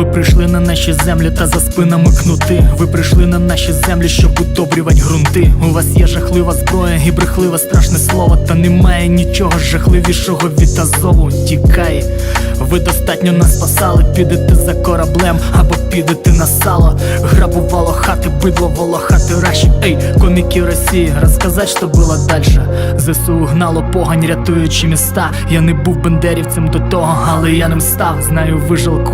Ви прийшли на наші землі та за спинами кнути. Ви прийшли на наші землі, щоб удобрювати грунти. У вас є жахлива зброя і брехливе страшне слово. Та немає нічого жахливішого від Азову. Тікай, ви достатньо нас спасали. Підете за кораблем або підете на сало. Грабувало хати, бидло волохати раші. Ей, коміки Росії, розказать, що було дальше. ЗСУ гнало погань, рятуючи міста. Я не був бендерівцем до того, але я ним став. Знаю, ви жалкуєте.